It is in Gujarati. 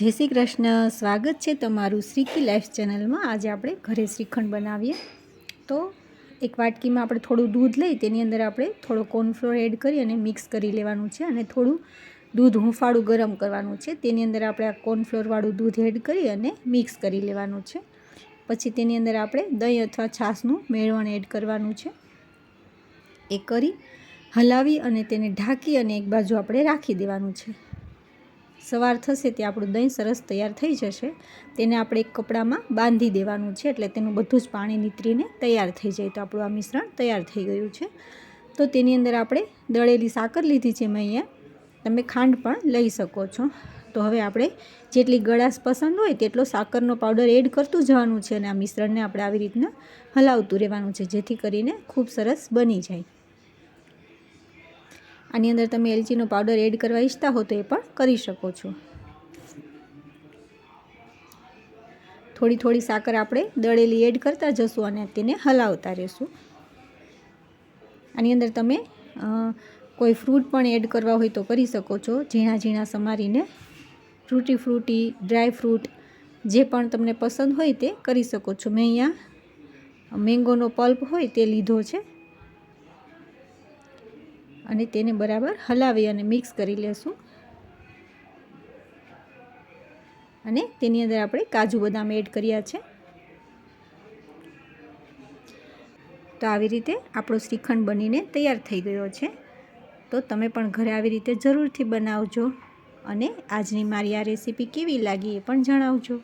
જય શ્રી કૃષ્ણ. સ્વાગત છે તમારું શ્રીકી લાઈફ ચેનલમાં. આજે આપણે ઘરે શ્રીખંડ બનાવીએ. તો એક વાટકીમાં આપણે થોડું દૂધ લઈ, તેની અંદર આપણે થોડો કોર્નફ્લોર એડ કરી અને મિક્સ કરી લેવાનું છે અને થોડું દૂધ હુંફાળું ગરમ કરવાનું છે. તેની અંદર આપણે આ કોર્નફ્લોરવાળું દૂધ એડ કરી અને મિક્સ કરી લેવાનું છે. પછી તેની અંદર આપણે દહીં અથવા છાશનું મેળવણ એડ કરવાનું છે. એ કરી હલાવી અને તેને ઢાંકી અને એક બાજુ આપણે રાખી દેવાનું છે. સવાર થશે તે આપણું દહીં સરસ તૈયાર થઈ જશે. તેને આપણે એક કપડામાં બાંધી દેવાનું છે એટલે તેનું બધું જ પાણી નીતરીને તૈયાર થઈ જાય. તો આપણું આ મિશ્રણ તૈયાર થઈ ગયું છે. તો તેની અંદર આપણે દળેલી સાકર લીધી છે મેં અહીંયા. તમે ખાંડ પણ લઈ શકો છો. તો હવે આપણે જેટલી ગળાશ પસંદ હોય તેટલો સાકરનો પાવડર એડ કરતું જવાનું છે અને આ મિશ્રણને આપણે આવી રીતના હલાવતું રહેવાનું છે જેથી કરીને ખૂબ સરસ બની જાય. આની અંદર તમે એલચીનો પાવડર એડ કરવા ઈચ્છતા હો તો એ પણ કરી શકો છો. થોડી થોડી સાકર આપણે દળેલી એડ કરતા જશું અને તેને હલાવતા રહેશું. આની અંદર તમે કોઈ ફ્રૂટ પણ એડ કરવા હોય તો કરી શકો છો. ઝીણા ઝીણા સમારીને ફ્રૂટી ફ્રૂટી, ડ્રાય ફ્રૂટ, જે પણ તમને પસંદ હોય તે કરી શકો છો. મેં અહીંયા મેંગોનો પલ્પ હોય તે લીધો છે. અને તેને બરાબર હલાવી અને મિક્સ કરી લેશું. અને તેની અંદર આપણે કાજુ બદામ એડ કર્યા છે. તો આવી રીતે આપણો શ્રીખંડ બનીને તૈયાર થઈ ગયો છે. તો તમે પણ ઘરે આવી રીતે જરૂરથી બનાવજો અને આજની મારી આ રેસીપી કેવી લાગી એ પણ જણાવજો.